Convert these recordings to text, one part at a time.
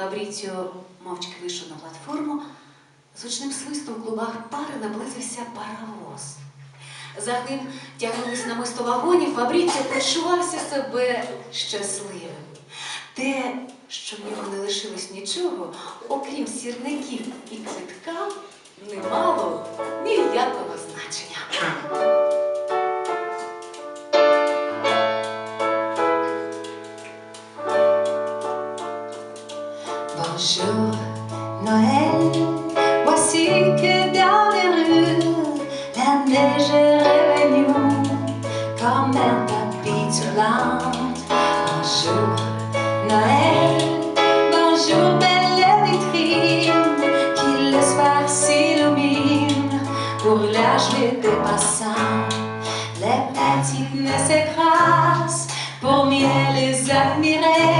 Фабріціо мовчки вийшов на платформу. З гучним свистом в клубах пари наблизився паровоз. За ним тягнулись на мисто вагонів, Фабріціо почувався себе щасливим. Те, що в нього не лишилось нічого, окрім сірників і квитка, не Bonjour, Noël, voici que dans les rues, la neige est revenue comme un tapis blanc. Bonjour, Noël, bonjour, belle vitrine, qui le soir s'illumine pour la joie des passants. Les petites ne s'écrasent pour mieux les admirer.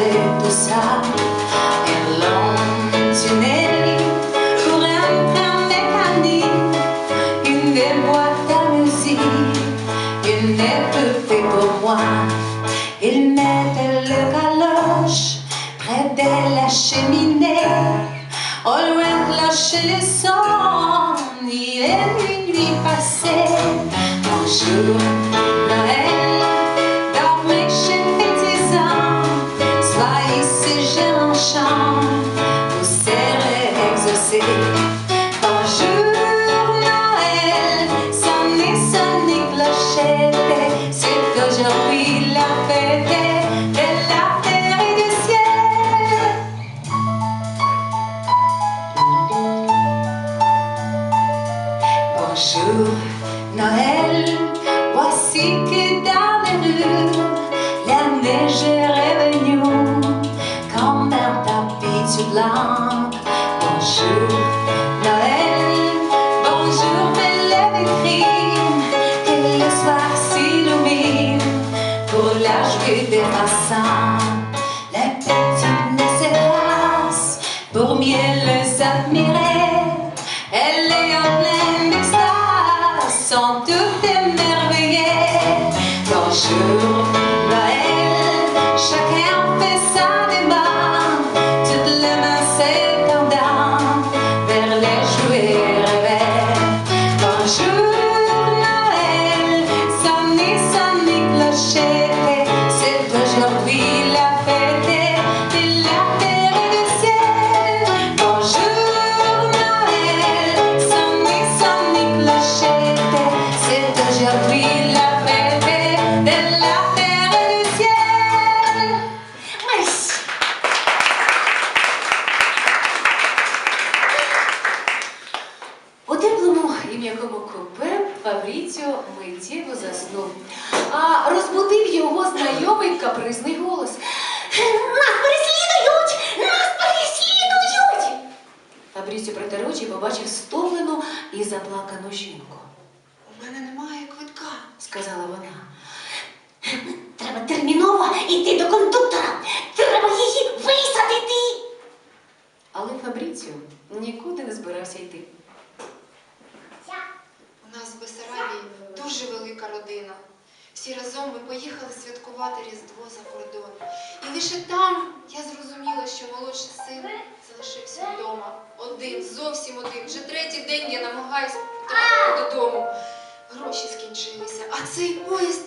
demander tout ça. Un long tunnel pour un train mécanique, une boîte à musique, une épopée pour moi. Il mettait le galoche près de la cheminée. Au loin cloche le son, il est minuit passé. Bonjour, que dans les rues, la neige est revenue comme un tapis blanc. Bonjour, Noël, bonjour, belle vitrine, que le soir s'illumine pour la joie des passants. Les petites ne s'écrasent pour mieux les admirer. Et les en pleine extase toutes émerveillées. Bonjour, Фабріціо миттєво заснув, а розбудив його знайомий капризний голос. Нас переслідують! Нас переслідують! Фабріціо притер очі побачив стомлену і заплакану жінку. У мене немає квитка. Сказала вона. Треба терміново йти до кондуктора. Треба її висадити. Але Фабріціо нікуди не збирався йти. У нас в Бесарабії дуже велика родина. Всі разом ми поїхали святкувати Різдво за кордон. І лише там я зрозуміла, що молодший син залишився вдома. Один, зовсім один. Вже третій день я намагаюся потрапити додому. Гроші скінчилися, а цей поїзд